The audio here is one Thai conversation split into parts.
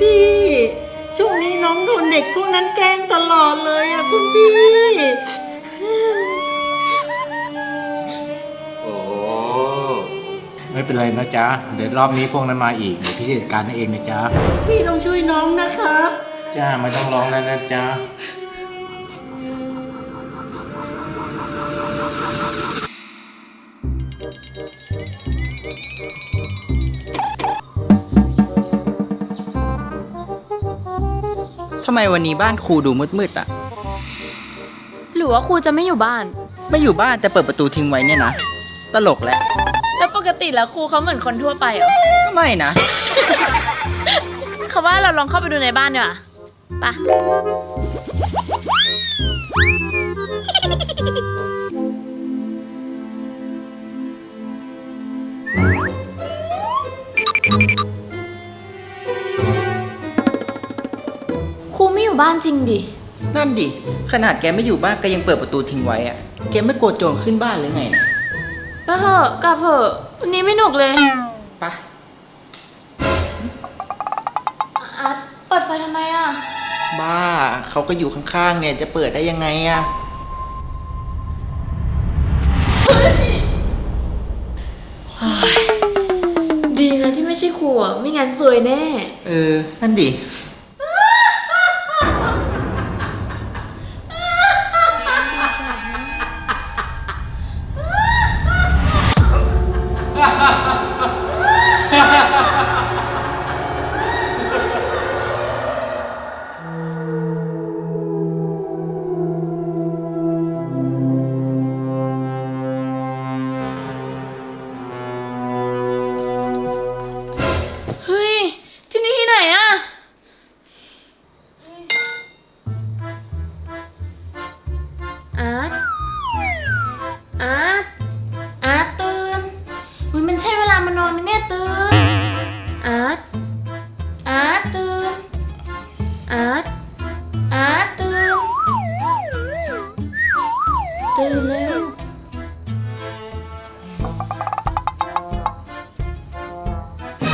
พี่ ช่วงนี้น้องโดนเด็กพวกนั้นแกล้งตลอดเลยอะคุณพี่ โอ้ไม่เป็นไรนะจ๊ะ เดี๋ยวรอบนี้พวกนั้นมาอีกเดี๋ยวพี่จัดการให้เองนะจ๊ะ พี่ต้องช่วยน้องนะครับจ้าไม่ต้องร้องแล้วนะจ๊ะ ทำไมวันนี้บ้านครูดูมืดๆอะ หรือว่าครูจะไม่อยู่บ้าน ไม่อยู่บ้านแต่เปิดประตูทิ้งไว้เนี่ยนะ ตลกแหละ แล้วปกติแล้วครูเขาเหมือนคนทั่วไปเหรอก็ไม่นะ เขาว่าเราลองเข้าไปดูในบ้านดีกว่าปะ อยู่บ้านจริงดิ นั่นดิ ขนาดแกไม่อยู่บ้านก็ยังเปิดประตูทิ้งไว้อะแกไม่กลัวโจรขึ้นบ้านหรือไงไปเถอะกลับเถอะวันนี้ไม่หนุกเลยปะอาร์ตเปิดไฟทำไมอะ บ้าเขาก็อยู่ข้างๆ เนี่ยจะเปิดได้ยังไงอะดีนะที่ไม่ใช่ครูอะไม่งั้นซวยแน่ เออ นั่นดิ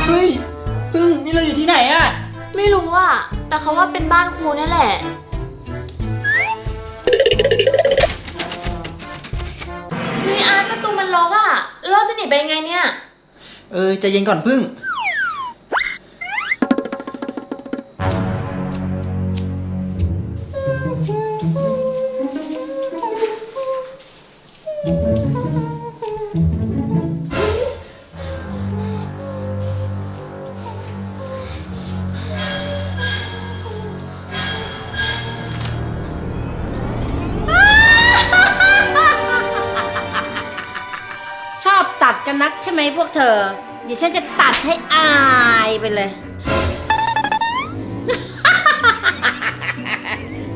เฮ้ยพึ่งนี่เราอยู่ที่ไหนอะไม่รู้อะแต่เขาว่าเป็นบ้านครูนี่แหละนี่อาร์ตประตูมันล็อกอะแล้วเราจะหนีไปยังไงเนี่ย เออใจเย็นก่อนพึ่ง ช่ไหมพวกเธอ เดี๋ยวฉันจะตัดให้อายไปเลย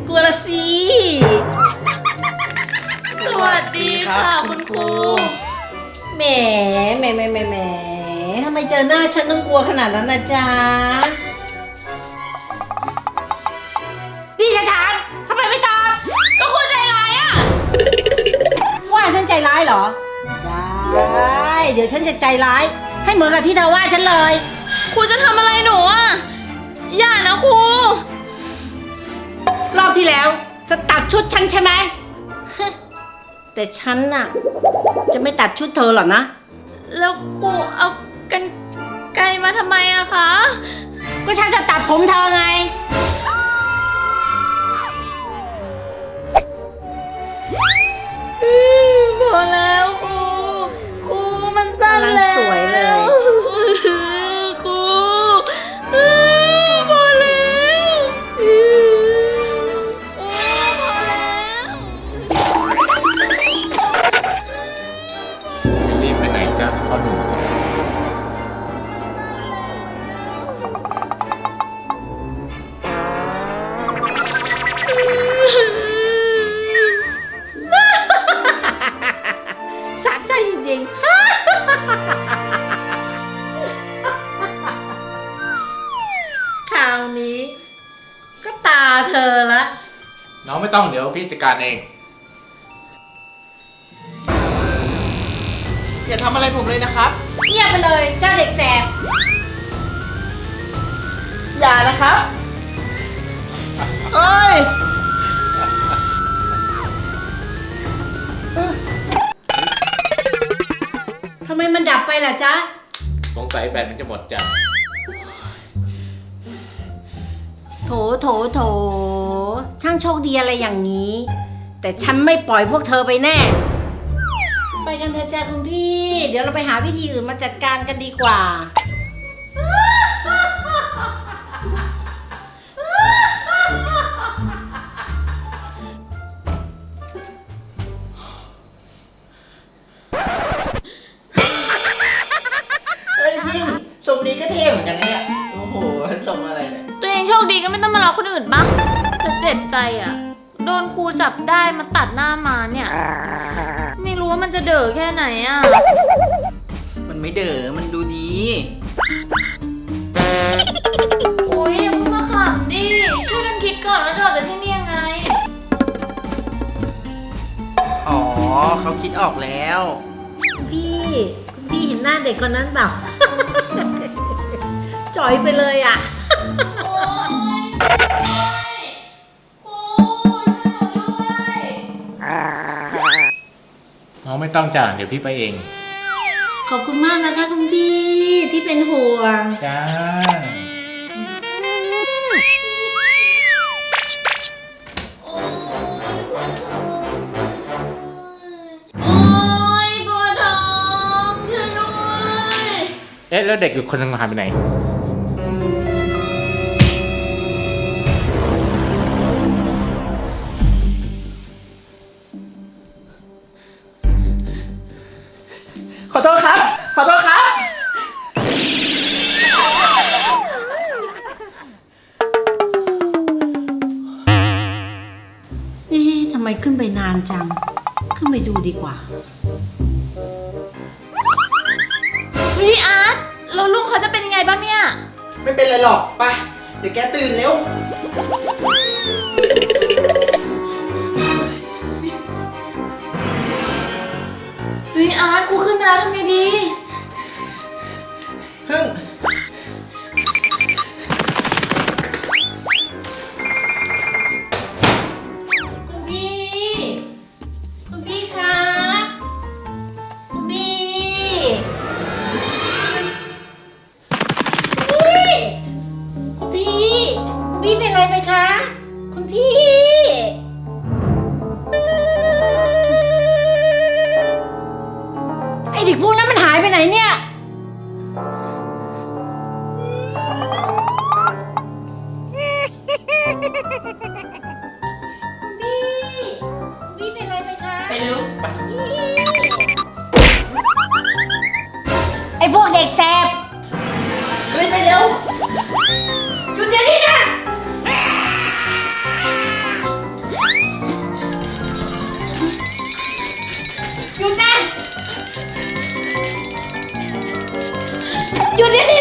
กลัวละสิสวัสดีค่ะคุณครู แหมแหมแหมแหมแหมทำไมเจอหน้าฉันต้องกลัวขนาดนั้นนะจ๊ะนี่จะถามทำไมไม่ตอบก็ครูใจร้ายอะ ว่าฉันใจร้ายเหรอได้ เดี๋ยวฉันจะใจร้าย ให้เหมือนกับที่เธอว่าฉันเลย ครูจะทำอะไรหนูอะ อย่านะครู รอบที่แล้วจะตัดชุดฉันใช่ไหม แต่ฉันน่ะ จะไม่ตัดชุดเธอหรอกนะ แล้วครูเอากันไกลมาทำไมอะคะ ก็ฉันจะตัดผมเธอไงาวนี้ ก็ตาเธอละ น้องไม่ต้องเดี๋ยวพี่จัดการเอง อย่าทำอะไรผมเลยนะครับ เงียบไปเลยเจ้าเด็กแสบ อย่านะครับเอ้ยทำไมมันดับไปล่ะจ๊ะ สงสัยแบตมันจะหมดจ้ะ โถโถโถ ช่างโชคดีอะไรอย่างนี้ แต่ฉันไม่ปล่อยพวกเธอไปแน่ ไปกันเถอะจ้าคุณพี่ เดี๋ยวเราไปหาวิธีอื่นมาจัดการกันดีกว่า นอื่นปะแต่เจ็บใจอะโดนครูจับได้มาตัดหน้ามาเนี่ยไม่รู้ว่ามันจะเด๋อแค่ไหนอะมันไม่เด๋อมันดูดี โอ้ยอย่าเพิ่งมาขำดิช่วยกันคิดก่อนว่าจะออกจากที่นี่ยังไง อ๋อเขาคิดออกแล้วคุณพี่คุณพี่เห็นหน้าเด็กคนนั้นเปล่าจ่อยไปเลยอะ โอ้ยครูช่วยห นูด้วยน้องไม่ต้องจ้ะเดี๋ยวพี่ไปเอง ขอบคุณมากนะคะคุณพี่ที่เป็นห่วง จ้า โอ้ยปวดท้องช่วยด้วย เอ๊ะ แล้วเด็กอยู่คนหนึงหายไปไหน ไมขึ้นไปนานจัง ขึ้นไปดูดีกว่าเฮ้ยอาร์ตแล้วลุงเขาจะเป็นยังไงบ้างเนี่ย ไม่เป็นไรหรอก ไป เดี๋ยวแกตื่นเร็ว ด็กพวกนั้นมันหายไปไหนเนี่ย ห